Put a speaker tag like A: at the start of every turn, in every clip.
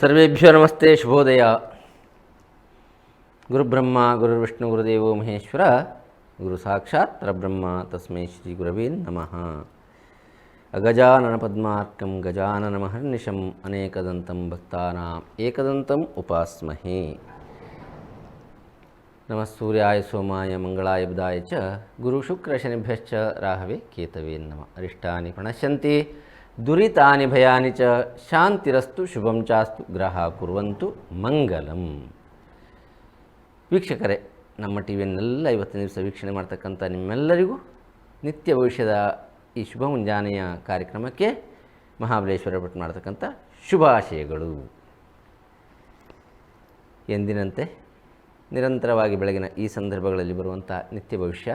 A: సర్వేభ్యో నమస్తే శుభోదయ గురుబ్రహ్మ గురుర్విష్ణు గురుదేవో మహేశ్వర గురు సాక్షాత్ పరబ్రహ్మ తస్మై శ్రీ గురవే నమ గజానన పద్మార్కం గజానన మహర్నిషం అనేకదంతం భక్తానాం ఏకదంతం ఉపాస్మహే ನಮಃ ಸೂರ್ಯಾಯ ಸೋಮಾಯ ಮಂಗಳಾಯ ಬುಧಾಯ ಚ ಗುರು ಶುಕ್ರ ಶನಿಭ್ಯಶ್ಚ ರಾಹವೇ ಕೇತವೇ ನಮ ಅರಿಷ್ಟಾನಿ ಪ್ರಣಶ್ಯಂತಿ ದುರಿತಾನಿ ಭಯಾನಿ ಚ ಶಾಂತಿರಸ್ತು ಶುಭಂ ಚಾಸ್ತು ಗ್ರಹ ಕುರುವಂತು ಮಂಗಲಂ ವೀಕ್ಷಕರೇ ನಮ್ಮ ಟಿ ವಿಯನ್ನೆಲ್ಲ ಇವತ್ತಿನ ದಿವಸ ವೀಕ್ಷಣೆ ಮಾಡ್ತಕ್ಕಂಥ ನಿಮ್ಮೆಲ್ಲರಿಗೂ ನಿತ್ಯ ಭವಿಷ್ಯದ ಈ ಶುಭ ಮುಂಜಾನೆಯ ಕಾರ್ಯಕ್ರಮಕ್ಕೆ ಮಹಾಬಲೇಶ್ವರ ಭಟ್ ಮಾಡ್ತಕ್ಕಂಥ ಶುಭಾಶಯಗಳು ಎಂದಿನಂತೆ ನಿರಂತರವಾಗಿ ಬೆಳಗಿನ ಈ ಸಂದರ್ಭಗಳಲ್ಲಿ ಬರುವಂಥ ನಿತ್ಯ ಭವಿಷ್ಯ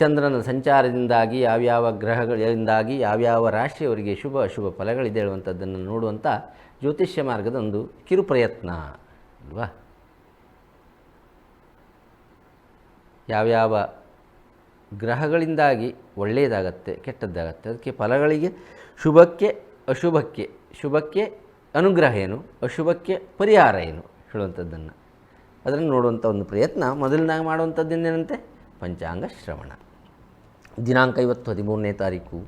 A: ಚಂದ್ರನ ಸಂಚಾರದಿಂದಾಗಿ ಯಾವ್ಯಾವ ಗ್ರಹಗಳಿಂದಾಗಿ ಯಾವ್ಯಾವ ರಾಶಿಯವರಿಗೆ ಶುಭ ಅಶುಭ ಫಲಗಳಿದೆ ಹೇಳುವಂಥದ್ದನ್ನು ನೋಡುವಂಥ ಜ್ಯೋತಿಷ್ಯ ಮಾರ್ಗದ ಒಂದು ಕಿರು ಪ್ರಯತ್ನ ಅಲ್ವಾ ಯಾವ್ಯಾವ ಗ್ರಹಗಳಿಂದಾಗಿ ಒಳ್ಳೆಯದಾಗತ್ತೆ ಕೆಟ್ಟದ್ದಾಗತ್ತೆ ಅದಕ್ಕೆ ಫಲಗಳಿಗೆ ಶುಭಕ್ಕೆ ಅಶುಭಕ್ಕೆ ಶುಭಕ್ಕೆ ಅನುಗ್ರಹ ಏನು ಅಶುಭಕ್ಕೆ ಪರಿಹಾರ ಏನು ಹೇಳುವಂಥದ್ದನ್ನು ಅದನ್ನು ನೋಡುವಂಥ ಒಂದು ಪ್ರಯತ್ನ ಮೊದಲನಾಗಿ ಏನಂತೆ ಪಂಚಾಂಗ ಶ್ರವಣ ದಿನಾಂಕ ಇವತ್ತು ಹದಿಮೂರನೇ ತಾರೀಕು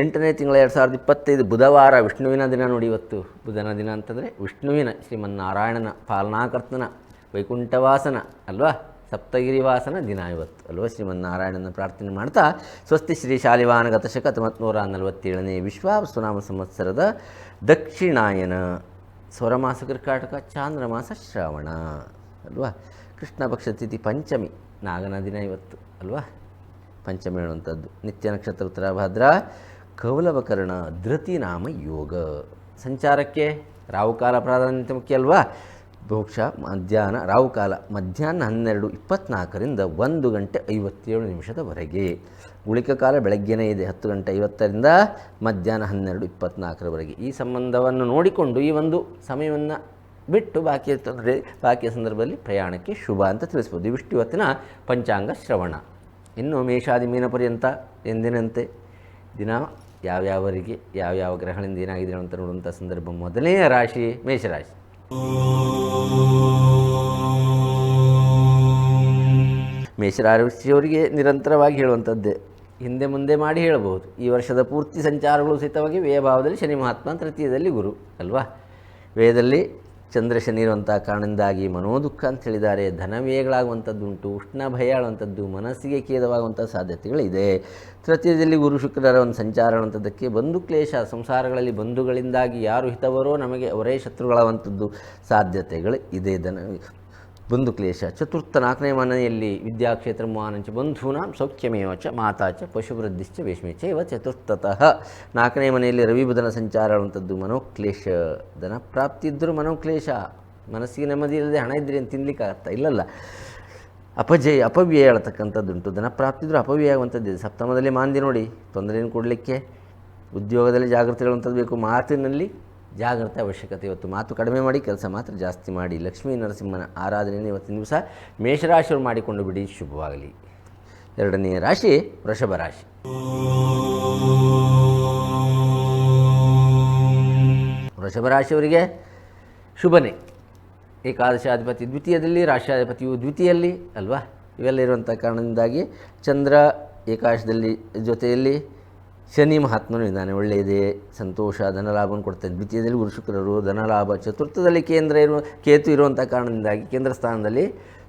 A: ಎಂಟನೇ ತಿಂಗಳ ಎರಡು ಸಾವಿರದ ಇಪ್ಪತ್ತೈದು ಬುಧವಾರ ವಿಷ್ಣುವಿನ ದಿನ ನೋಡಿ ಇವತ್ತು ಬುಧನ ದಿನ ಅಂತಂದರೆ ವಿಷ್ಣುವಿನ ಶ್ರೀಮನ್ನಾರಾಯಣನ ಪಾಲನಾಕರ್ತನ ವೈಕುಂಠವಾಸನ ಅಲ್ವಾ ಸಪ್ತಗಿರಿವಾಸನ ದಿನ ಇವತ್ತು ಅಲ್ವಾ ಶ್ರೀಮನ್ನಾರಾಯಣನ ಪ್ರಾರ್ಥನೆ ಮಾಡ್ತಾ ಸ್ವಸ್ತಿ ಶ್ರೀ ಶಾಲಿವಾನ ಗತಶಕ ಹತ್ತೊಂಬತ್ನೂರ ನಲವತ್ತೇಳನೇ ಸುನಾಮ ಸಂವತ್ಸರದ ದಕ್ಷಿಣಾಯನ ಸ್ವರಮಾಸ ಕರ್ಕಾಟಕ ಚಾಂದ್ರಮಾಸ ಶ್ರಾವಣ ಅಲ್ವಾ ಕೃಷ್ಣ ಪಕ್ಷ ತಿಥಿ ಪಂಚಮಿ ನಾಗನ ದಿನ ಇವತ್ತು ಅಲ್ವಾ ಪಂಚಮಿ ಹೇಳುವಂಥದ್ದು ನಿತ್ಯ ನಕ್ಷತ್ರ ಕೌಲವಕರಣ ಕೌಲವಕರ್ಣ ನಾಮ ಯೋಗ ಸಂಚಾರಕ್ಕೆ ರಾಹುಕಾಲ ಪ್ರಾಧಾನ್ಯತೆ ಮುಖ್ಯ ಅಲ್ವಾ ಬಹುಶಃ ಮಧ್ಯಾಹ್ನ ರಾಹುಕಾಲ ಮಧ್ಯಾಹ್ನ ಹನ್ನೆರಡು ಇಪ್ಪತ್ನಾಲ್ಕರಿಂದ ಒಂದು ಗಂಟೆ ಐವತ್ತೇಳು ನಿಮಿಷದವರೆಗೆ ಉಳಿಕ ಕಾಲ ಬೆಳಗ್ಗೆನೇ ಇದೆ ಹತ್ತು ಗಂಟೆ ಐವತ್ತರಿಂದ ಮಧ್ಯಾಹ್ನ ಹನ್ನೆರಡು ಇಪ್ಪತ್ನಾಲ್ಕರವರೆಗೆ ಈ ಸಂಬಂಧವನ್ನು ನೋಡಿಕೊಂಡು ಈ ಒಂದು ಸಮಯವನ್ನು ಬಿಟ್ಟು ಬಾಕಿ ತೊಂದರೆ ಬಾಕಿಯ ಸಂದರ್ಭದಲ್ಲಿ ಪ್ರಯಾಣಕ್ಕೆ ಶುಭ ಅಂತ ತಿಳಿಸ್ಬೋದು ಇವಿಷ್ಟು ಇವತ್ತಿನ ಪಂಚಾಂಗ ಶ್ರವಣ ಇನ್ನು ಮೇಷಾದಿ ಮೀನ ಪರ್ಯಂತ ಎಂದಿನಂತೆ ದಿನ ಯಾವ್ಯಾವರಿಗೆ ಯಾವ್ಯಾವ ಗ್ರಹಗಳಿಂದ ಏನಾಗಿದೆ ಅಂತ ನೋಡುವಂಥ ಸಂದರ್ಭ ಮೊದಲನೆಯ ರಾಶಿ ಮೇಷರಾಶಿ ಮೇಷರಾಶಿಯವರಿಗೆ ನಿರಂತರವಾಗಿ ಹೇಳುವಂಥದ್ದೇ ಹಿಂದೆ ಮುಂದೆ ಮಾಡಿ ಹೇಳಬಹುದು ಈ ವರ್ಷದ ಪೂರ್ತಿ ಸಂಚಾರಗಳು ಸಹಿತವಾಗಿ ವ್ಯಯಭಾವದಲ್ಲಿ ಶನಿ ಮಹಾತ್ಮ ತೃತೀಯದಲ್ಲಿ ಗುರು ಅಲ್ವಾ ವ್ಯಯದಲ್ಲಿ ಚಂದ್ರಶನಿ ಇರುವಂಥ ಕಾರಣದಿಂದಾಗಿ ಮನೋದುಃಖ ಅಂತ ಹೇಳಿದ್ದಾರೆ ಉಂಟು ಉಷ್ಣ ಭಯ ಆಳುವಂಥದ್ದು ಮನಸ್ಸಿಗೆ ಖೇದವಾಗುವಂಥ ಸಾಧ್ಯತೆಗಳಿದೆ ತೃತೀಯದಲ್ಲಿ ಗುರು ಶುಕ್ರರ ಒಂದು ಸಂಚಾರ ಅಂಥದ್ದಕ್ಕೆ ಬಂಧು ಕ್ಲೇಶ ಸಂಸಾರಗಳಲ್ಲಿ ಬಂಧುಗಳಿಂದಾಗಿ ಯಾರು ಹಿತವರೋ ನಮಗೆ ಅವರೇ ಶತ್ರುಗಳಾಗುವಂಥದ್ದು ಸಾಧ್ಯತೆಗಳು ಇದೆ ಧನ ಬಂಧು ಕ್ಲೇಶ ಚತುರ್ಥ ನಾಲ್ಕನೇ ಮನೆಯಲ್ಲಿ ವಿದ್ಯಾಕ್ಷೇತ್ರ ಮಾನಂಚ ಬಂಧೂನಾಂ ಸೌಖ್ಯಮೇವಚ ಮಾತಾಚ ಪಶುವೃದ್ಧಿಶ್ಚ ವೃದ್ಧಿಶ್ಚ ಇವ ಚತುರ್ಥತಃ ನಾಲ್ಕನೇ ಮನೆಯಲ್ಲಿ ರವಿಬುಧನ ಸಂಚಾರ ಅನ್ನುವಂಥದ್ದು ಮನೋಕ್ಲೇಶ ಧನ ಪ್ರಾಪ್ತಿ ಇದ್ದರೂ ಮನೋಕ್ಲೇಶ ಮನಸ್ಸಿಗೆ ನೆಮ್ಮದಿ ಇಲ್ಲದೆ ಹಣ ಇದ್ದರೆ ಏನು ಆಗ್ತಾ ಇಲ್ಲಲ್ಲ ಅಪಜಯ ಅಪವ್ಯಯ ಹೇಳ್ತಕ್ಕಂಥದ್ದುಂಟು ಧನ ಇದ್ದರೂ ಅಪವ್ಯಯ ಆಗುವಂಥದ್ದಿದೆ ಸಪ್ತಮದಲ್ಲಿ ಮಾಂದಿ ನೋಡಿ ತೊಂದರೆಯನ್ನು ಕೊಡಲಿಕ್ಕೆ ಉದ್ಯೋಗದಲ್ಲಿ ಜಾಗೃತಿಗಳು ಬೇಕು ಮಾತಿನಲ್ಲಿ ಜಾಗೃತ ಅವಶ್ಯಕತೆ ಇವತ್ತು ಮಾತು ಕಡಿಮೆ ಮಾಡಿ ಕೆಲಸ ಮಾತ್ರ ಜಾಸ್ತಿ ಮಾಡಿ ಲಕ್ಷ್ಮೀ ನರಸಿಂಹನ ಆರಾಧನೆಯನ್ನು ಇವತ್ತಿನ ದಿವಸ ಮೇಷರಾಶಿಯವರು ಮಾಡಿಕೊಂಡು ಬಿಡಿ ಶುಭವಾಗಲಿ ಎರಡನೆಯ ರಾಶಿ ವೃಷಭ ರಾಶಿ ವೃಷಭ ರಾಶಿಯವರಿಗೆ ಶುಭನೇ ಏಕಾದಶಾಧಿಪತಿ ದ್ವಿತೀಯದಲ್ಲಿ ರಾಶಿಯಾಧಿಪತಿಯು ದ್ವಿತೀಯಲ್ಲಿ ಅಲ್ವಾ ಇವೆಲ್ಲ ಇರುವಂಥ ಕಾರಣದಿಂದಾಗಿ ಚಂದ್ರ ಏಕಾದಶದಲ್ಲಿ ಜೊತೆಯಲ್ಲಿ ಶನಿ ಮಹಾತ್ಮನು ಇದ್ದಾನೆ ಒಳ್ಳೆಯದೇ ಸಂತೋಷ ಧನಲಾಭವನ್ನು ಇದ್ದ ದ್ವಿತೀಯದಲ್ಲಿ ಗುರು ಶುಕ್ರರು ಧನಲಾಭ ಚತುರ್ಥದಲ್ಲಿ ಕೇಂದ್ರ ಇರುವ ಕೇತು ಇರುವಂಥ ಕಾರಣದಿಂದಾಗಿ ಕೇಂದ್ರ ಸ್ಥಾನದಲ್ಲಿ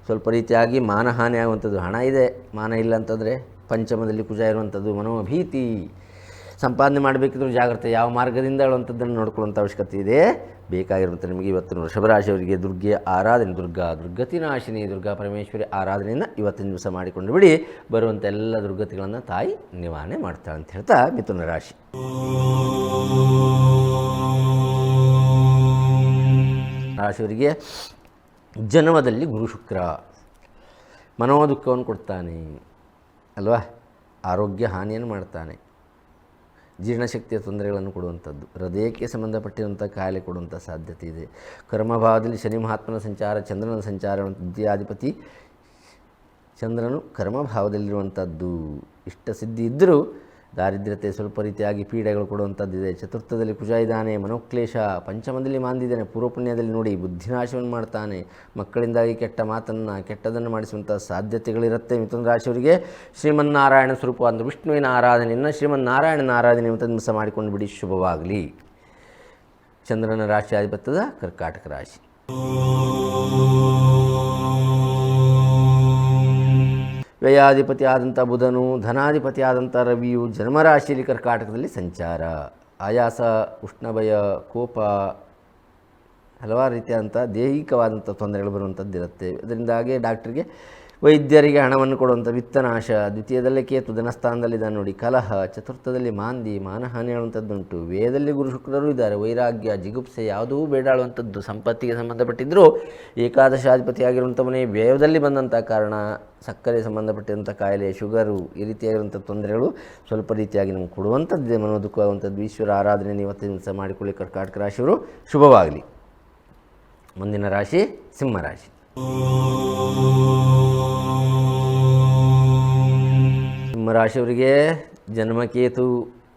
A: ಸ್ವಲ್ಪ ರೀತಿಯಾಗಿ ಮಾನಹಾನಿ ಆಗುವಂಥದ್ದು ಹಣ ಇದೆ ಮಾನ ಇಲ್ಲ ಅಂತಂದರೆ ಪಂಚಮದಲ್ಲಿ ಕುಜಾ ಇರುವಂಥದ್ದು ಮನೋಭೀತಿ ಸಂಪಾದನೆ ಮಾಡಬೇಕಿದ್ರು ಜಾಗ್ರತೆ ಯಾವ ಮಾರ್ಗದಿಂದ ಹೇಳುವಂಥದ್ದನ್ನು ನೋಡ್ಕೊಳ್ಳುವಂಥ ಅವಶ್ಯಕತೆ ಇದೆ ಬೇಕಾಗಿರುವಂಥ ನಿಮಗೆ ಇವತ್ತಿನ ರಾಶಿಯವರಿಗೆ ದುರ್ಗೆ ಆರಾಧನೆ ದುರ್ಗಾ ದುರ್ಗತಿನಾಶಿನಿ ದುರ್ಗಾ ಪರಮೇಶ್ವರಿ ಆರಾಧನೆಯನ್ನು ಇವತ್ತಿನ ದಿವಸ ಮಾಡಿಕೊಂಡು ಬಿಡಿ ಬರುವಂಥ ಎಲ್ಲ ದುರ್ಗತಿಗಳನ್ನು ತಾಯಿ ನಿವಾರಣೆ ಮಾಡ್ತಾಳೆ ಅಂತ ಹೇಳ್ತಾ ಮಿಥುನ ರಾಶಿ ರಾಶಿಯವರಿಗೆ ಜನ್ಮದಲ್ಲಿ ಗುರು ಶುಕ್ರ ದುಃಖವನ್ನು ಕೊಡ್ತಾನೆ ಅಲ್ವಾ ಆರೋಗ್ಯ ಹಾನಿಯನ್ನು ಮಾಡ್ತಾನೆ ಜೀರ್ಣಶಕ್ತಿಯ ತೊಂದರೆಗಳನ್ನು ಕೊಡುವಂಥದ್ದು ಹೃದಯಕ್ಕೆ ಸಂಬಂಧಪಟ್ಟಿರುವಂಥ ಕಾಯಿಲೆ ಕೊಡುವಂಥ ಸಾಧ್ಯತೆ ಇದೆ ಕರ್ಮಭಾವದಲ್ಲಿ ಶನಿ ಮಹಾತ್ಮನ ಸಂಚಾರ ಚಂದ್ರನ ಸಂಚಾರ ವಿದ್ಯಾಧಿಪತಿ ಚಂದ್ರನು ಕರ್ಮಭಾವದಲ್ಲಿರುವಂಥದ್ದು ಇಷ್ಟ ಸಿದ್ಧಿ ಇದ್ದರೂ ದಾರಿದ್ರ್ಯತೆ ಸ್ವಲ್ಪ ರೀತಿಯಾಗಿ ಪೀಡೆಗಳು ಕೊಡುವಂಥದ್ದಿದೆ ಚತುರ್ಥದಲ್ಲಿ ಕುಜ ಇದ್ದಾನೆ ಮನೋಕ್ಲೇಶ ಪಂಚಮದಲ್ಲಿ ಮಾಂದಿದ್ದಾನೆ ಪೂರ್ವಪುಣ್ಯದಲ್ಲಿ ನೋಡಿ ಬುದ್ಧಿನಾಶವನ್ನು ಮಾಡ್ತಾನೆ ಮಕ್ಕಳಿಂದಾಗಿ ಕೆಟ್ಟ ಮಾತನ್ನು ಕೆಟ್ಟದನ್ನು ಮಾಡಿಸುವಂಥ ಸಾಧ್ಯತೆಗಳಿರುತ್ತೆ ಮಿಥುನ ರಾಶಿಯವರಿಗೆ ಶ್ರೀಮನ್ನಾರಾಯಣ ಅಂದರೆ ವಿಷ್ಣುವಿನ ಆರಾಧನೆಯನ್ನು ಶ್ರೀಮನ್ನಾರಾಯಣನ ಆರಾಧನೆ ಮಿಥುನ್ಮಸ ಮಾಡಿಕೊಂಡು ಬಿಡಿ ಶುಭವಾಗಲಿ ಚಂದ್ರನ ರಾಶಿ ಆಧಿಪತ್ಯದ ಕರ್ಕಾಟಕ ರಾಶಿ ವ್ಯಯಾಧಿಪತಿ ಆದಂಥ ಬುಧನು ಧನಾಧಿಪತಿ ಆದಂಥ ರವಿಯು ಜನ್ಮರಾಶಿಯಲ್ಲಿ ಕರ್ಕಾಟಕದಲ್ಲಿ ಸಂಚಾರ ಆಯಾಸ ಉಷ್ಣಭಯ ಕೋಪ ಹಲವಾರು ರೀತಿಯಾದಂಥ ದೈಹಿಕವಾದಂಥ ತೊಂದರೆಗಳು ಬರುವಂಥದ್ದು ಇರುತ್ತೆ ಅದರಿಂದಾಗಿ ಡಾಕ್ಟ್ರಿಗೆ ವೈದ್ಯರಿಗೆ ಹಣವನ್ನು ಕೊಡುವಂಥ ವಿತ್ತನಾಶ ದ್ವಿತೀಯದಲ್ಲಿ ಕೇತು ಧನಸ್ಥಾನದಲ್ಲಿ ಇದನ್ನು ನೋಡಿ ಕಲಹ ಚತುರ್ಥದಲ್ಲಿ ಮಾಂದಿ ಮಾನಹಾನಿ ಆಳುವಂಥದ್ದುಂಟು ವೇದಲ್ಲಿ ಗುರು ಶುಕ್ರರು ಇದ್ದಾರೆ ವೈರಾಗ್ಯ ಜಿಗುಪ್ಸೆ ಯಾವುದೂ ಬೇಡಾಳುವಂಥದ್ದು ಸಂಪತ್ತಿಗೆ ಸಂಬಂಧಪಟ್ಟಿದ್ದರೂ ಮನೆ ವ್ಯಯದಲ್ಲಿ ಬಂದಂಥ ಕಾರಣ ಸಕ್ಕರೆ ಸಂಬಂಧಪಟ್ಟಿರುವಂಥ ಕಾಯಿಲೆ ಶುಗರು ಈ ರೀತಿಯಾಗಿರುವಂಥ ತೊಂದರೆಗಳು ಸ್ವಲ್ಪ ರೀತಿಯಾಗಿ ನಮಗೆ ಕೊಡುವಂಥದ್ದೇ ಮನೋದುಃಖವಾಗುವಂಥದ್ದು ಈಶ್ವರ ಆರಾಧನೆ ಇವತ್ತಿನ ಮಾಡಿಕೊಳ್ಳಿ ಕರ್ಕಾಟಕ ರಾಶಿಯವರು ಶುಭವಾಗಲಿ ಮುಂದಿನ ರಾಶಿ ಸಿಂಹರಾಶಿ ಸಿಂಹರಾಶಿಯವರಿಗೆ ಜನ್ಮಕೇತು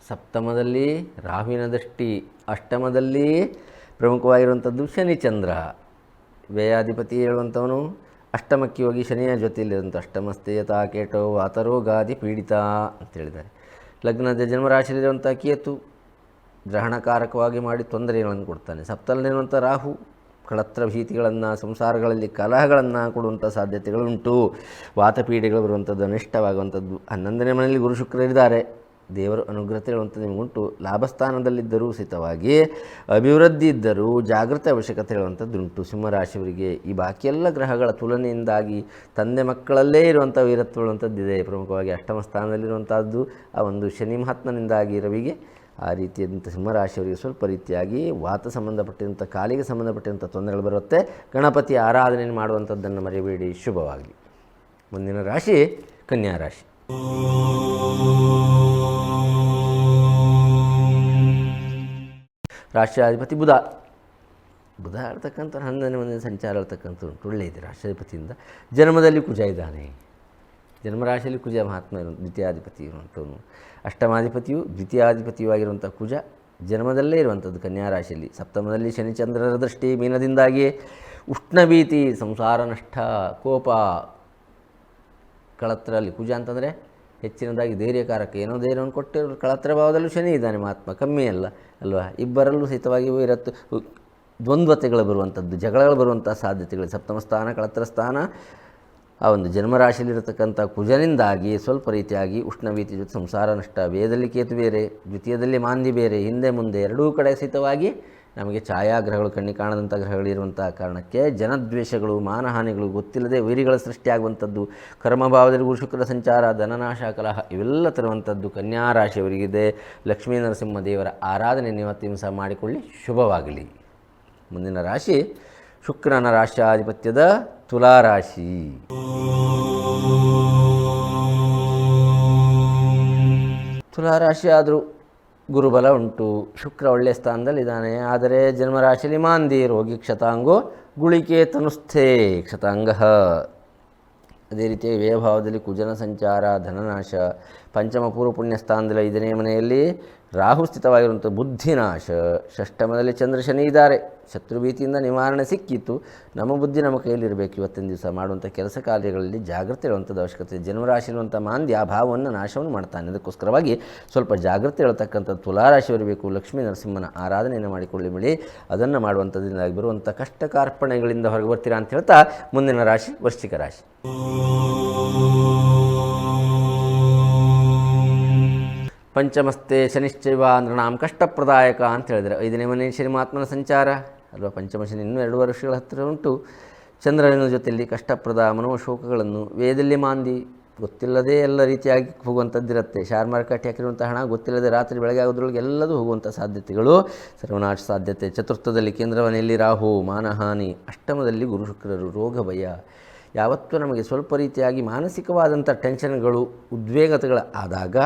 A: ಸಪ್ತಮದಲ್ಲಿ ರಾಹುವಿನ ದೃಷ್ಟಿ ಅಷ್ಟಮದಲ್ಲಿ ಪ್ರಮುಖವಾಗಿರುವಂಥದ್ದು ಶನಿಚಂದ್ರ ವ್ಯಯಾಧಿಪತಿ ಹೇಳುವಂಥವನು ಅಷ್ಟಮಕ್ಕೆ ಹೋಗಿ ಶನಿಯ ಜೊತೆಯಲ್ಲಿರುವಂಥ ಅಷ್ಟಮಸ್ಥೇಯತಾ ಕೇಟೋ ವಾತರೋಗಾದಿ ಪೀಡಿತ ಹೇಳಿದ್ದಾರೆ ಲಗ್ನದ ಜನ್ಮರಾಶಿಯಲ್ಲಿರುವಂಥ ಕೇತು ಗ್ರಹಣಕಾರಕವಾಗಿ ಮಾಡಿ ತೊಂದರೆಗಳನ್ನು ಕೊಡ್ತಾನೆ ಸಪ್ತಲ್ಲಿರುವಂಥ ರಾಹು ಕಳತ್ರ ಭೀತಿಗಳನ್ನು ಸಂಸಾರಗಳಲ್ಲಿ ಕಲಹಗಳನ್ನು ಕೊಡುವಂಥ ಸಾಧ್ಯತೆಗಳುಂಟು ವಾತಪೀಡೆಗಳು ಬರುವಂಥದ್ದು ಅನಿಷ್ಟವಾಗುವಂಥದ್ದು ಹನ್ನೊಂದನೇ ಮನೆಯಲ್ಲಿ ಗುರು ಶುಕ್ರರಿದ್ದಾರೆ ದೇವರು ಅನುಗ್ರಹ ಹೇಳುವಂಥದ್ದು ನಿಮಗುಂಟು ಲಾಭಸ್ಥಾನದಲ್ಲಿದ್ದರೂ ಸಹಿತವಾಗಿ ಅಭಿವೃದ್ಧಿ ಇದ್ದರೂ ಜಾಗೃತ ಅವಶ್ಯಕತೆ ಹೇಳುವಂಥದ್ದುಂಟು ಸಿಂಹರಾಶಿಯವರಿಗೆ ಈ ಎಲ್ಲ ಗ್ರಹಗಳ ತುಲನೆಯಿಂದಾಗಿ ತಂದೆ ಮಕ್ಕಳಲ್ಲೇ ಇರುವಂಥ ವೀರತ್ವ ಹೇಳುವಂಥದ್ದಿದೆ ಪ್ರಮುಖವಾಗಿ ಅಷ್ಟಮ ಸ್ಥಾನದಲ್ಲಿರುವಂಥದ್ದು ಆ ಒಂದು ಶನಿ ಮಹಾತ್ಮನಿಂದಾಗಿ ರವಿಗೆ ಆ ರೀತಿಯಾದಂಥ ಸಿಂಹರಾಶಿಯವರಿಗೆ ಸ್ವಲ್ಪ ರೀತಿಯಾಗಿ ವಾತ ಸಂಬಂಧಪಟ್ಟಂಥ ಕಾಲಿಗೆ ಸಂಬಂಧಪಟ್ಟಂಥ ತೊಂದರೆಗಳು ಬರುತ್ತೆ ಗಣಪತಿ ಆರಾಧನೆ ಮಾಡುವಂಥದ್ದನ್ನು ಮರೆಯಬೇಡಿ ಶುಭವಾಗಲಿ ಮುಂದಿನ ರಾಶಿ ಕನ್ಯಾ ರಾಶಿ ರಾಷ್ಟ್ರಾಧಿಪತಿ ಬುಧ ಬುಧ ಇರ್ತಕ್ಕಂಥ ಹನ್ನೊಂದನೇ ಮುಂದಿನ ಸಂಚಾರ ಇರ್ತಕ್ಕಂಥ ಉಂಟು ಒಳ್ಳೆಯದು ರಾಷ್ಟ್ರಾಧಿಪತಿಯಿಂದ ಜನ್ಮದಲ್ಲಿ ಕುಜ ಇದ್ದಾನೆ ಜನ್ಮರಾಶಿಯಲ್ಲಿ ಕುಜ ಮಹಾತ್ಮ ದ್ವಿತೀಯಾಧಿಪತಿ ಇರುವಂಥವನು ಅಷ್ಟಮಾಧಿಪತಿಯು ದ್ವಿತೀಯಾಧಿಪತಿಯೂ ಆಗಿರುವಂಥ ಕುಜ ಜನ್ಮದಲ್ಲೇ ಇರುವಂಥದ್ದು ಕನ್ಯಾ ರಾಶಿಯಲ್ಲಿ ಸಪ್ತಮದಲ್ಲಿ ಶನಿಚಂದ್ರರ ದೃಷ್ಟಿ ಮೀನದಿಂದಾಗಿಯೇ ಉಷ್ಣಭೀತಿ ಸಂಸಾರ ನಷ್ಟ ಕೋಪ ಕಳತ್ರಲ್ಲಿ ಕುಜ ಅಂತಂದರೆ ಹೆಚ್ಚಿನದಾಗಿ ಧೈರ್ಯಕಾರಕ್ಕೆ ಏನೋ ಧೈರ್ಯವನ್ನು ಕೊಟ್ಟಿರೋ ಕಳತ್ರ ಭಾವದಲ್ಲೂ ಶನಿ ಇದ್ದಾನೆ ಮಹಾತ್ಮ ಕಮ್ಮಿ ಅಲ್ಲ ಅಲ್ವಾ ಇಬ್ಬರಲ್ಲೂ ಸಹಿತವಾಗಿ ಇರತ್ತು ದ್ವಂದ್ವತೆಗಳು ಬರುವಂಥದ್ದು ಜಗಳಗಳು ಬರುವಂಥ ಸಾಧ್ಯತೆಗಳು ಸಪ್ತಮ ಸ್ಥಾನ ಕಳತ್ರ ಸ್ಥಾನ ಆ ಒಂದು ಜನ್ಮರಾಶಿಯಲ್ಲಿರತಕ್ಕಂಥ ಕುಜನಿಂದಾಗಿ ಸ್ವಲ್ಪ ರೀತಿಯಾಗಿ ಉಷ್ಣವೀತಿ ಜೊತೆ ಸಂಸಾರ ನಷ್ಟ ವೇದದಲ್ಲಿ ಕೇತು ಬೇರೆ ದ್ವಿತೀಯದಲ್ಲಿ ಮಾಂದಿ ಬೇರೆ ಹಿಂದೆ ಮುಂದೆ ಎರಡೂ ಕಡೆ ಸಹಿತವಾಗಿ ನಮಗೆ ಛಾಯಾಗ್ರಹಗಳು ಕಣ್ಣಿ ಕಾಣದಂಥ ಗ್ರಹಗಳಿರುವಂಥ ಕಾರಣಕ್ಕೆ ಜನದ್ವೇಷಗಳು ಮಾನಹಾನಿಗಳು ಗೊತ್ತಿಲ್ಲದೆ ವೈರಿಗಳ ಸೃಷ್ಟಿಯಾಗುವಂಥದ್ದು ಕರ್ಮಭಾವದಲ್ಲಿ ಗುರು ಶುಕ್ರ ಸಂಚಾರ ಧನನಾಶ ಕಲಹ ಇವೆಲ್ಲ ತರುವಂಥದ್ದು ಕನ್ಯಾ ರಾಶಿಯವರಿಗಿದೆ ಲಕ್ಷ್ಮೀ ನರಸಿಂಹ ದೇವರ ಆರಾಧನೆ ನೀವು ತಿಂಸ ಮಾಡಿಕೊಳ್ಳಿ ಶುಭವಾಗಲಿ ಮುಂದಿನ ರಾಶಿ ಶುಕ್ರನ ರಾಶಾಧಿಪತ್ಯದ ತುಲಾರಾಶಿ ತುಲಾರಾಶಿ ಆದರೂ ಗುರುಬಲ ಉಂಟು ಶುಕ್ರ ಒಳ್ಳೆಯ ಸ್ಥಾನದಲ್ಲಿದ್ದಾನೆ ಆದರೆ ಜನ್ಮರಾಶಿಯಲ್ಲಿ ಮಾಂದಿ ರೋಗಿ ಕ್ಷತಾಂಗೋ ಗುಳಿಕೆ ತನುಸ್ಥೆ ಕ್ಷತಾಂಗ ಅದೇ ರೀತಿ ವ್ಯಯಭಾವದಲ್ಲಿ ಕುಜನ ಸಂಚಾರ ಧನನಾಶ ಪಂಚಮ ಪೂರ್ವ ಸ್ಥಾನದಲ್ಲಿ ಐದನೇ ಮನೆಯಲ್ಲಿ ರಾಹು ಸ್ಥಿತವಾಗಿರುವಂಥ ಬುದ್ಧಿನಾಶ ಷಷ್ಟಮದಲ್ಲಿ ಚಂದ್ರ ಶನಿ ಇದ್ದಾರೆ ಶತ್ರು ಭೀತಿಯಿಂದ ನಿವಾರಣೆ ಸಿಕ್ಕಿತ್ತು ನಮ್ಮ ಬುದ್ಧಿ ನಮ್ಮ ಕೈಯಲ್ಲಿರಬೇಕು ಇವತ್ತಿನ ದಿವಸ ಮಾಡುವಂಥ ಕೆಲಸ ಕಾರ್ಯಗಳಲ್ಲಿ ಜಾಗೃತಿ ಇರುವಂಥದ್ದು ಅವಶ್ಯಕತೆ ಜನ್ಮರಾಶಿ ಇರುವಂಥ ಮಾಂದ್ಯ ಆ ಭಾವವನ್ನು ನಾಶವನ್ನು ಮಾಡ್ತಾನೆ ಅದಕ್ಕೋಸ್ಕರವಾಗಿ ಸ್ವಲ್ಪ ಜಾಗೃತಿ ಹೇಳ್ತಕ್ಕಂಥ ತುಲಾರಾಶಿ ಬರಬೇಕು ಲಕ್ಷ್ಮೀ ನರಸಿಂಹನ ಆರಾಧನೆಯನ್ನು ಮಾಡಿಕೊಳ್ಳಿ ಬಿಡಿ ಅದನ್ನು ಮಾಡುವಂಥದ್ದಿಂದಾಗಿ ಬರುವಂಥ ಕಷ್ಟ ಕಾರ್ಪಣೆಗಳಿಂದ ಹೊರಗೆ ಬರ್ತೀರಾ ಅಂತ ಹೇಳ್ತಾ ಮುಂದಿನ ರಾಶಿ ವೃಶ್ಚಿಕ ರಾಶಿ ಪಂಚಮಸ್ತೆ ಶನಿಶ್ಚೈವ ನಾಮ ಕಷ್ಟಪ್ರದಾಯಕ ಅಂತ ಹೇಳಿದರೆ ಐದನೇ ಮನೆ ಶನಿ ಮಹಾತ್ಮನ ಸಂಚಾರ ಅಲ್ವಾ ಪಂಚಮ ಶನಿ ಇನ್ನೂ ಎರಡು ವರ್ಷಗಳ ಹತ್ತಿರ ಉಂಟು ಚಂದ್ರನ ಜೊತೆಯಲ್ಲಿ ಕಷ್ಟಪ್ರದ ಮನೋಶೋಕಗಳನ್ನು ವೇದಲ್ಲಿ ಮಾಂದಿ ಗೊತ್ತಿಲ್ಲದೆ ಎಲ್ಲ ರೀತಿಯಾಗಿ ಹೋಗುವಂಥದ್ದಿರುತ್ತೆ ಶೇರ್ ಮಾರ್ಕೆಟ್ ಹಾಕಿರುವಂಥ ಹಣ ಗೊತ್ತಿಲ್ಲದೆ ರಾತ್ರಿ ಬೆಳಗ್ಗೆ ಆಗೋದ್ರೊಳಗೆ ಎಲ್ಲದೂ ಹೋಗುವಂಥ ಸಾಧ್ಯತೆಗಳು ಸರ್ವನಾಶ ಸಾಧ್ಯತೆ ಚತುರ್ಥದಲ್ಲಿ ಕೇಂದ್ರ ಮನೆಯಲ್ಲಿ ರಾಹು ಮಾನಹಾನಿ ಅಷ್ಟಮದಲ್ಲಿ ಗುರು ಶುಕ್ರರು ರೋಗ ಭಯ ಯಾವತ್ತೂ ನಮಗೆ ಸ್ವಲ್ಪ ರೀತಿಯಾಗಿ ಮಾನಸಿಕವಾದಂಥ ಟೆನ್ಷನ್ಗಳು ಉದ್ವೇಗತೆಗಳು ಆದಾಗ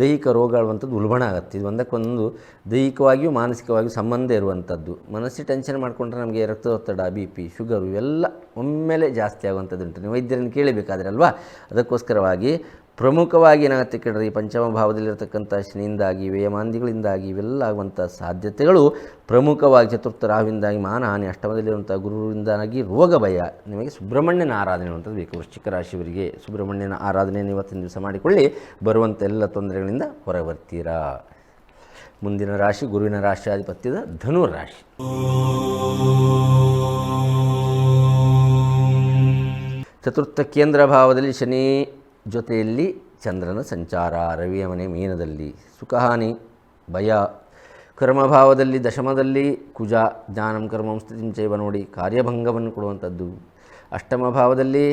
A: ದೈಹಿಕ ರೋಗ ಉಲ್ಬಣ ಆಗುತ್ತೆ ಇದು ಒಂದಕ್ಕೊಂದು ದೈಹಿಕವಾಗಿಯೂ ಮಾನಸಿಕವಾಗಿಯೂ ಸಂಬಂಧ ಇರುವಂಥದ್ದು ಮನಸ್ಸು ಟೆನ್ಷನ್ ಮಾಡಿಕೊಂಡ್ರೆ ನಮಗೆ ರಕ್ತದೊತ್ತಡ ಬಿ ಪಿ ಶುಗರು ಇವೆಲ್ಲ ಒಮ್ಮೆಲೆ ಜಾಸ್ತಿ ಆಗುವಂಥದ್ದುಂಟು ನೀವು ವೈದ್ಯರನ್ನು ಕೇಳಬೇಕಾದ್ರೆ ಅಲ್ವಾ ಅದಕ್ಕೋಸ್ಕರವಾಗಿ ಪ್ರಮುಖವಾಗಿ ಏನಾಗುತ್ತೆ ಕೇಳಿದ್ರೆ ಈ ಪಂಚಮ ಭಾವದಲ್ಲಿರತಕ್ಕಂಥ ಶನಿಯಿಂದಾಗಿ ವ್ಯಯಮಾಂದಿಗಳಿಂದಾಗಿ ಇವೆಲ್ಲ ಆಗುವಂಥ ಸಾಧ್ಯತೆಗಳು ಪ್ರಮುಖವಾಗಿ ಚತುರ್ಥ ರಾಹುವಿಂದಾಗಿ ಮಾನಹಾನಿ ಅಷ್ಟಮದಲ್ಲಿರುವಂಥ ಗುರುವಿಂದಾಗಿ ರೋಗ ಭಯ ನಿಮಗೆ ಸುಬ್ರಹ್ಮಣ್ಯನ ಆರಾಧನೆ ಅಂತದ್ದು ಬೇಕು ವೃಶ್ಚಿಕ ರಾಶಿಯವರಿಗೆ ಸುಬ್ರಹ್ಮಣ್ಯನ ಆರಾಧನೆಯನ್ನು ಇವತ್ತಿನ ದಿವಸ ಮಾಡಿಕೊಳ್ಳಿ ಬರುವಂಥ ಎಲ್ಲ ತೊಂದರೆಗಳಿಂದ ಬರ್ತೀರಾ ಮುಂದಿನ ರಾಶಿ ಗುರುವಿನ ರಾಶಿಯಾಧಿಪತ್ಯದ ಧನು ರಾಶಿ ಚತುರ್ಥ ಕೇಂದ್ರ ಭಾವದಲ್ಲಿ ಶನಿ ಜೊತೆಯಲ್ಲಿ ಚಂದ್ರನ ಸಂಚಾರ ರವಿಯ ಮನೆ ಮೀನದಲ್ಲಿ ಸುಖಹಾನಿ ಭಯ ಕರ್ಮಭಾವದಲ್ಲಿ ದಶಮದಲ್ಲಿ ಕುಜ ಜ್ಞಾನಂ ಕರ್ಮಂ ಸ್ಥಿತಿಂಚೈವ ನೋಡಿ ಕಾರ್ಯಭಂಗವನ್ನು ಕೊಡುವಂಥದ್ದು ಅಷ್ಟಮ ಭಾವದಲ್ಲಿ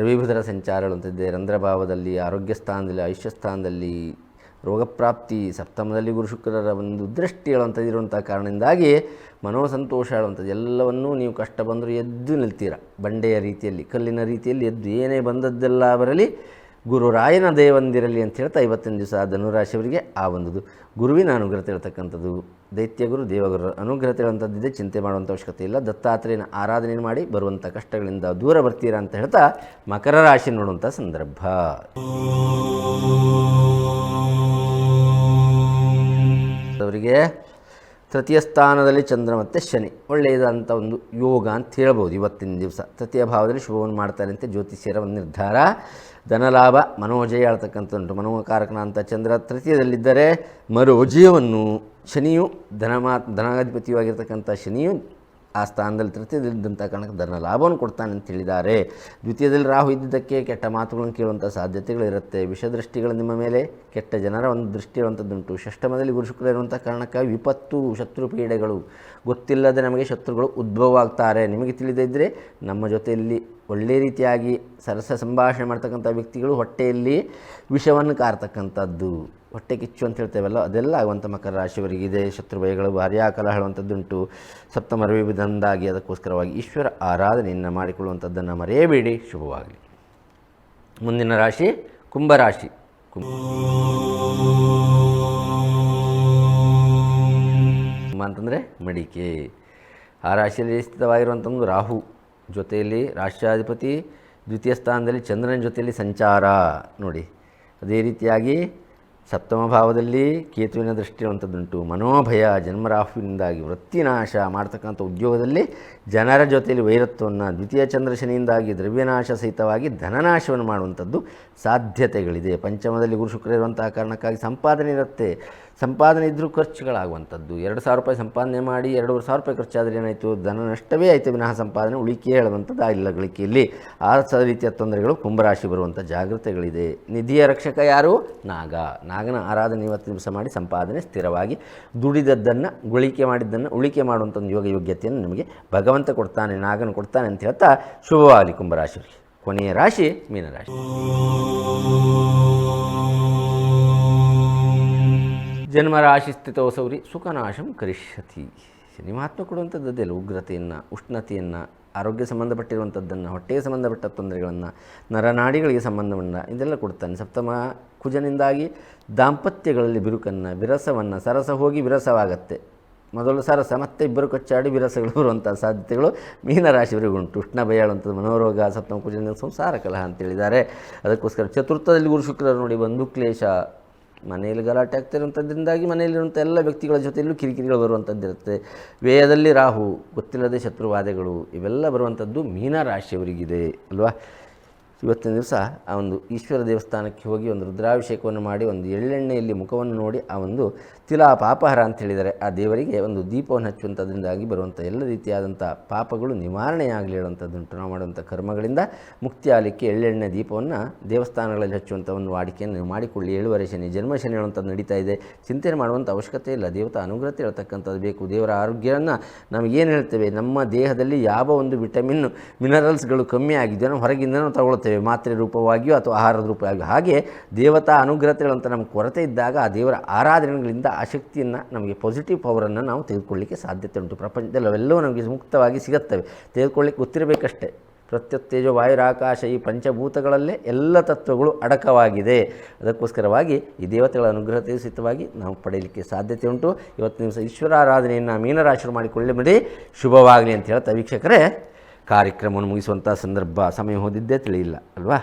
A: ರವಿಭದ್ರ ಸಂಚಾರಗಳಂತಿದೆ ರಂಧ್ರಭಾವದಲ್ಲಿ ಆರೋಗ್ಯ ಸ್ಥಾನದಲ್ಲಿ ಆಯುಷ್ಯ ಸ್ಥಾನದಲ್ಲಿ ರೋಗಪ್ರಾಪ್ತಿ ಸಪ್ತಮದಲ್ಲಿ ಗುರು ಶುಕ್ರರ ಒಂದು ದೃಷ್ಟಿ ಹೇಳುವಂಥದ್ದು ಇರುವಂಥ ಕಾರಣದಿಂದಾಗಿ ಮನೋಸಂತೋಷ ಹೇಳುವಂಥದ್ದು ಎಲ್ಲವನ್ನೂ ನೀವು ಕಷ್ಟ ಬಂದರೂ ಎದ್ದು ನಿಲ್ತೀರ ಬಂಡೆಯ ರೀತಿಯಲ್ಲಿ ಕಲ್ಲಿನ ರೀತಿಯಲ್ಲಿ ಎದ್ದು ಏನೇ ಬಂದದ್ದೆಲ್ಲ ಬರಲಿ ಗುರುರಾಯನ ದೇವಂದಿರಲಿ ಅಂತ ಹೇಳ್ತಾ ಇವತ್ತಿನ ದಿವಸ ಧನುರಾಶಿಯವರಿಗೆ ಆ ಒಂದು ಗುರುವಿನ ಅನುಗ್ರಹ ತಿಳ್ತಕ್ಕಂಥದ್ದು ದೈತ್ಯಗುರು ದೇವಗುರು ಅನುಗ್ರಹ ತಿಳುವಂಥದ್ದಿದೆ ಚಿಂತೆ ಮಾಡುವಂಥ ಅವಶ್ಯಕತೆ ಇಲ್ಲ ದತ್ತಾತ್ರೇಯನ ಆರಾಧನೆ ಮಾಡಿ ಬರುವಂಥ ಕಷ್ಟಗಳಿಂದ ದೂರ ಬರ್ತೀರಾ ಅಂತ ಹೇಳ್ತಾ ಮಕರ ರಾಶಿ ನೋಡುವಂಥ ಸಂದರ್ಭ ಅವರಿಗೆ ತೃತೀಯ ಸ್ಥಾನದಲ್ಲಿ ಚಂದ್ರ ಮತ್ತು ಶನಿ ಒಳ್ಳೆಯದಂಥ ಒಂದು ಯೋಗ ಅಂತ ಹೇಳ್ಬೋದು ಇವತ್ತಿನ ದಿವಸ ತೃತೀಯ ಭಾವದಲ್ಲಿ ಶುಭವನ್ನು ಮಾಡ್ತಾರೆ ಅಂತ ಜ್ಯೋತಿಷ್ಯರ ಒಂದು ನಿರ್ಧಾರ ಧನಲಾಭ ಮನೋಜಯ ಹೇಳ್ತಕ್ಕಂಥ ಉಂಟು ಮನೋಕಾರಕನ ಅಂತ ಚಂದ್ರ ತೃತೀಯದಲ್ಲಿದ್ದರೆ ಮರೋಜಯವನ್ನು ಶನಿಯು ಧನಮಾ ಧನಾಧಿಪತಿಯಾಗಿರ್ತಕ್ಕಂಥ ಶನಿಯು ಆ ಸ್ಥಾನದಲ್ಲಿ ತೃತೀಯದಲ್ಲಿದ್ದಂಥ ಕಾರಣಕ್ಕೆ ಧನ ಲಾಭವನ್ನು ಕೊಡ್ತಾನೆ ಅಂತ ಹೇಳಿದ್ದಾರೆ ದ್ವಿತೀಯದಲ್ಲಿ ರಾಹು ಇದ್ದಿದ್ದಕ್ಕೆ ಕೆಟ್ಟ ಮಾತುಗಳನ್ನು ಕೇಳುವಂಥ ಸಾಧ್ಯತೆಗಳಿರುತ್ತೆ ವಿಷದೃಷ್ಟಿಗಳು ನಿಮ್ಮ ಮೇಲೆ ಕೆಟ್ಟ ಜನರ ಒಂದು ದೃಷ್ಟಿ ಇರುವಂಥದ್ದುಂಟು ಷಷ್ಟಮದಲ್ಲಿ ಗುರುಶುಕ್ರ ಇರುವಂಥ ಕಾರಣಕ್ಕೆ ವಿಪತ್ತು ಶತ್ರು ಪೀಡೆಗಳು ಗೊತ್ತಿಲ್ಲದೆ ನಮಗೆ ಶತ್ರುಗಳು ಉದ್ಭವ ಆಗ್ತಾರೆ ನಿಮಗೆ ತಿಳಿದಿದ್ದರೆ ನಮ್ಮ ಜೊತೆಯಲ್ಲಿ ಒಳ್ಳೆ ರೀತಿಯಾಗಿ ಸರಸ ಸಂಭಾಷಣೆ ಮಾಡ್ತಕ್ಕಂಥ ವ್ಯಕ್ತಿಗಳು ಹೊಟ್ಟೆಯಲ್ಲಿ ವಿಷವನ್ನು ಕಾರ್ತಕ್ಕಂಥದ್ದು ಹೊಟ್ಟೆ ಕಿಚ್ಚು ಅಂತ ಹೇಳ್ತೇವಲ್ಲ ಅದೆಲ್ಲ ಆಗುವಂಥ ಮಕರ ರಾಶಿಯವರಿಗಿದೆ ಶತ್ರು ಭಯಗಳು ಭಾರಿ ಕಲ ಹೇಳುವಂಥದ್ದುಂಟು ಸಪ್ತಮ ರವಿ ಅದಕ್ಕೋಸ್ಕರವಾಗಿ ಈಶ್ವರ ಆರಾಧನೆಯನ್ನು ಮಾಡಿಕೊಳ್ಳುವಂಥದ್ದನ್ನು ಮರೆಯಬೇಡಿ ಶುಭವಾಗಲಿ ಮುಂದಿನ ರಾಶಿ ಕುಂಭರಾಶಿ ಕುಂಭ ಕುಂಭ ಅಂತಂದರೆ ಮಡಿಕೆ ಆ ರಾಶಿಯಲ್ಲಿ ಸ್ಥಿತವಾಗಿರುವಂಥದ್ದು ರಾಹು ಜೊತೆಯಲ್ಲಿ ರಾಷ್ಟ್ರಾಧಿಪತಿ ದ್ವಿತೀಯ ಸ್ಥಾನದಲ್ಲಿ ಚಂದ್ರನ ಜೊತೆಯಲ್ಲಿ ಸಂಚಾರ ನೋಡಿ ಅದೇ ರೀತಿಯಾಗಿ ಸಪ್ತಮ ಭಾವದಲ್ಲಿ ಕೇತುವಿನ ದೃಷ್ಟಿ ಮನೋಭಯ ಜನ್ಮರಾಹುವಿನಿಂದಾಗಿ ವೃತ್ತಿನಾಶ ಮಾಡ್ತಕ್ಕಂಥ ಉದ್ಯೋಗದಲ್ಲಿ ಜನರ ಜೊತೆಯಲ್ಲಿ ವೈರತ್ವವನ್ನು ದ್ವಿತೀಯ ಚಂದ್ರಶನಿಯಿಂದಾಗಿ ದ್ರವ್ಯನಾಶ ಸಹಿತವಾಗಿ ಧನನಾಶವನ್ನು ಮಾಡುವಂಥದ್ದು ಸಾಧ್ಯತೆಗಳಿದೆ ಪಂಚಮದಲ್ಲಿ ಗುರು ಶುಕ್ರ ಇರುವಂತಹ ಕಾರಣಕ್ಕಾಗಿ ಸಂಪಾದನೆ ಇರುತ್ತೆ ಸಂಪಾದನೆ ಇದ್ದರೂ ಖರ್ಚುಗಳಾಗುವಂಥದ್ದು ಎರಡು ಸಾವಿರ ರೂಪಾಯಿ ಸಂಪಾದನೆ ಮಾಡಿ ಎರಡೂವರೆ ಸಾವಿರ ರೂಪಾಯಿ ಖರ್ಚಾದರೆ ಏನಾಯಿತು ಧನ ನಷ್ಟವೇ ಆಯಿತು ವಿನಃ ಸಂಪಾದನೆ ಉಳಿಕೆ ಹೇಳುವಂಥದ್ದು ಇಲ್ಲ ಗಳಿಕೆಯಲ್ಲಿ ಆ ಸದ ರೀತಿಯ ತೊಂದರೆಗಳು ಕುಂಭರಾಶಿ ಬರುವಂಥ ಜಾಗ್ರತೆಗಳಿದೆ ನಿಧಿಯ ರಕ್ಷಕ ಯಾರು ನಾಗ ನಾಗನ ಆರಾಧನೆ ಇವತ್ತು ನಿಮಿಷ ಮಾಡಿ ಸಂಪಾದನೆ ಸ್ಥಿರವಾಗಿ ದುಡಿದದ್ದನ್ನು ಗುಳಿಕೆ ಮಾಡಿದ್ದನ್ನು ಉಳಿಕೆ ಮಾಡುವಂಥ ಒಂದು ಯೋಗ ಯೋಗ್ಯತೆಯನ್ನು ನಿಮಗೆ ಭಗವಂತ ಕೊಡ್ತಾನೆ ನಾಗನ ಕೊಡ್ತಾನೆ ಅಂತ ಹೇಳ್ತಾ ಶುಭವಾಗಲಿ ಕುಂಭರಾಶಿ ಕೊನೆಯ ರಾಶಿ ಮೀನರಾಶಿ ಜನ್ಮರಾಶಿ ಸೌರಿ ಸುಖನಾಶಂ ಕರಿಷ್ಯತಿ ಶನಿ ಮಹಾತ್ಮ ಕೊಡುವಂಥದ್ದು ಅದೇ ಉಗ್ರತೆಯನ್ನು ಉಷ್ಣತೆಯನ್ನು ಆರೋಗ್ಯ ಸಂಬಂಧಪಟ್ಟಿರುವಂಥದ್ದನ್ನು ಹೊಟ್ಟೆಗೆ ಸಂಬಂಧಪಟ್ಟ ತೊಂದರೆಗಳನ್ನು ನರನಾಡಿಗಳಿಗೆ ಸಂಬಂಧವನ್ನು ಇದೆಲ್ಲ ಕೊಡ್ತಾನೆ ಸಪ್ತಮ ಕುಜನಿಂದಾಗಿ ದಾಂಪತ್ಯಗಳಲ್ಲಿ ಬಿರುಕನ್ನು ವಿರಸವನ್ನು ಸರಸ ಹೋಗಿ ವಿರಸವಾಗತ್ತೆ ಮೊದಲು ಸರಸ ಮತ್ತೆ ಇಬ್ಬರು ಕಚ್ಚಾಡಿ ವಿರಸಗಳು ಬರುವಂಥ ಸಾಧ್ಯತೆಗಳು ಮೀನ ಉಂಟು ಉಷ್ಣ ಬಯಳುವಂಥದ್ದು ಮನೋರೋಗ ಸಪ್ತಮ ಕುಜನಿಂದ ಸಂಸಾರ ಕಲಹ ಹೇಳಿದ್ದಾರೆ ಅದಕ್ಕೋಸ್ಕರ ಚತುರ್ಥದಲ್ಲಿ ಗುರು ಶುಕ್ರ ನೋಡಿ ಬಂದು ಕ್ಲೇಶ ಮನೆಯಲ್ಲಿ ಗಲಾಟೆ ಆಗ್ತಾ ಮನೆಯಲ್ಲಿರುವಂಥ ಎಲ್ಲ ವ್ಯಕ್ತಿಗಳ ಜೊತೆಯಲ್ಲೂ ಕಿರಿಕಿರಿಗಳು ಬರುವಂಥದ್ದಿರುತ್ತೆ ವ್ಯಯದಲ್ಲಿ ರಾಹು ಗೊತ್ತಿಲ್ಲದೆ ಶತ್ರುವಾದಗಳು ಇವೆಲ್ಲ ಬರುವಂಥದ್ದು ರಾಶಿಯವರಿಗಿದೆ ಅಲ್ವಾ ಇವತ್ತಿನ ದಿವಸ ಆ ಒಂದು ಈಶ್ವರ ದೇವಸ್ಥಾನಕ್ಕೆ ಹೋಗಿ ಒಂದು ರುದ್ರಾಭಿಷೇಕವನ್ನು ಮಾಡಿ ಒಂದು ಎಳ್ಳೆಣ್ಣೆಯಲ್ಲಿ ಮುಖವನ್ನು ನೋಡಿ ಆ ಒಂದು ತಿಲಾ ಪಾಪಹರ ಅಂತ ಹೇಳಿದರೆ ಆ ದೇವರಿಗೆ ಒಂದು ದೀಪವನ್ನು ಹಚ್ಚುವಂಥದ್ರಿಂದಾಗಿ ಬರುವಂಥ ಎಲ್ಲ ರೀತಿಯಾದಂಥ ಪಾಪಗಳು ನಿವಾರಣೆಯಾಗಲಿ ಹೇಳುವಂಥದ್ದುಂಟು ನಾವು ಮಾಡುವಂಥ ಕರ್ಮಗಳಿಂದ ಮುಕ್ತಿ ಆಲಿಕ್ಕೆ ಎಳ್ಳೆಣ್ಣೆ ದೀಪವನ್ನು ದೇವಸ್ಥಾನಗಳಲ್ಲಿ ಹಚ್ಚುವಂಥ ಒಂದು ವಾಡಿಕೆಯನ್ನು ಮಾಡಿಕೊಳ್ಳಿ ಏಳುವರೆ ಶನಿ ಜನ್ಮ ಶನಿ ಹೇಳುವಂಥದ್ದು ನಡೀತಾ ಇದೆ ಚಿಂತನೆ ಮಾಡುವಂಥ ಅವಶ್ಯಕತೆ ಇಲ್ಲ ದೇವತಾ ಅನುಗ್ರಹತೆ ಹೇಳ್ತಕ್ಕಂಥದ್ದು ಬೇಕು ದೇವರ ಆರೋಗ್ಯವನ್ನು ನಮಗೇನು ಹೇಳ್ತೇವೆ ನಮ್ಮ ದೇಹದಲ್ಲಿ ಯಾವ ಒಂದು ವಿಟಮಿನ್ ಮಿನರಲ್ಸ್ಗಳು ಕಮ್ಮಿ ಆಗಿದೆಯೋ ಹೊರಗಿಂದ ತಗೊಳ್ತೇವೆ ಮಾತ್ರೆ ರೂಪವಾಗಿಯೋ ಅಥವಾ ಆಹಾರದ ರೂಪವಾಗಿಯೋ ಹಾಗೆ ದೇವತಾ ಅನುಗ್ರಹತೆಗಳಂತ ನಮ್ಮ ಕೊರತೆ ಇದ್ದಾಗ ಆ ದೇವರ ಆರಾಧನೆಗಳಿಂದ ಆ ಶಕ್ತಿಯನ್ನು ನಮಗೆ ಪಾಸಿಟಿವ್ ಪವರನ್ನು ನಾವು ತೆಗೆದುಕೊಳ್ಳಿಕ್ಕೆ ಸಾಧ್ಯತೆ ಉಂಟು ಪ್ರಪಂಚದಲ್ಲಿ ಅವೆಲ್ಲವೂ ನಮಗೆ ಮುಕ್ತವಾಗಿ ಸಿಗುತ್ತವೆ ತೆಗೆದುಕೊಳ್ಳಿಕ್ಕೆ ಗೊತ್ತಿರಬೇಕಷ್ಟೇ ಪ್ರತ್ಯುತ್ತೇಜ ವಾಯುರಾಕಾಶ ಈ ಪಂಚಭೂತಗಳಲ್ಲೇ ಎಲ್ಲ ತತ್ವಗಳು ಅಡಕವಾಗಿದೆ ಅದಕ್ಕೋಸ್ಕರವಾಗಿ ಈ ದೇವತೆಗಳ ಅನುಗ್ರಹತೆಯುತವಾಗಿ ನಾವು ಪಡೆಯಲಿಕ್ಕೆ ಸಾಧ್ಯತೆ ಉಂಟು ಇವತ್ತಿನ ನಿಮಿಷ ಈಶ್ವರಾರಾಧನೆಯನ್ನು ಮೀನರಾಶಿ ಮಾಡಿಕೊಳ್ಳಿ ಬಿಡಿ ಶುಭವಾಗಲಿ ಅಂತ ಹೇಳ್ತಾ ವೀಕ್ಷಕರೇ ಕಾರ್ಯಕ್ರಮವನ್ನು ಮುಗಿಸುವಂಥ ಸಂದರ್ಭ ಸಮಯ ಹೋದಿದ್ದೇ ತಿಳಿಯಿಲ್ಲ ಅಲ್ವಾ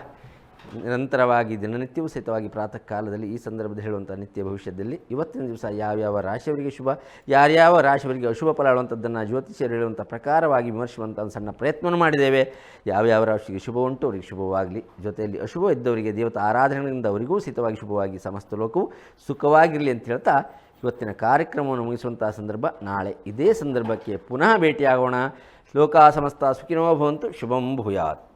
A: ನಿರಂತರವಾಗಿ ದಿನನಿತ್ಯವೂ ಸಹಿತವಾಗಿ ಪ್ರಾತಃ ಕಾಲದಲ್ಲಿ ಈ ಸಂದರ್ಭದಲ್ಲಿ ಹೇಳುವಂಥ ನಿತ್ಯ ಭವಿಷ್ಯದಲ್ಲಿ ಇವತ್ತಿನ ದಿವಸ ಯಾವ್ಯಾವ ರಾಶಿಯವರಿಗೆ ಶುಭ ಯಾರ್ಯಾವ ರಾಶಿಯವರಿಗೆ ಅಶುಭ ಫಲ ಹೇಳುವಂಥದ್ದನ್ನು ಜ್ಯೋತಿಷ್ಯರು ಹೇಳುವಂಥ ಪ್ರಕಾರವಾಗಿ ವಿಮರ್ಶಿಸುವಂಥ ಒಂದು ಸಣ್ಣ ಪ್ರಯತ್ನವನ್ನು ಮಾಡಿದ್ದೇವೆ ಯಾವ್ಯಾವ ರಾಶಿಗೆ ಶುಭ ಉಂಟು ಅವರಿಗೆ ಶುಭವಾಗಲಿ ಜೊತೆಯಲ್ಲಿ ಅಶುಭ ಇದ್ದವರಿಗೆ ದೇವತಾ ಆರಾಧನೆಗಳಿಂದ ಅವರಿಗೂ ಸಹಿತವಾಗಿ ಶುಭವಾಗಿ ಸಮಸ್ತ ಲೋಕವು ಸುಖವಾಗಿರಲಿ ಅಂತ ಹೇಳ್ತಾ ಇವತ್ತಿನ ಕಾರ್ಯಕ್ರಮವನ್ನು ಮುಗಿಸುವಂಥ ಸಂದರ್ಭ ನಾಳೆ ಇದೇ ಸಂದರ್ಭಕ್ಕೆ ಪುನಃ ಭೇಟಿಯಾಗೋಣ ಲೋಕ ಸಮಸ್ತ ಸುಖಿನೋ ಭವಂತು ಶುಭಂ ಭೂಯಾತ್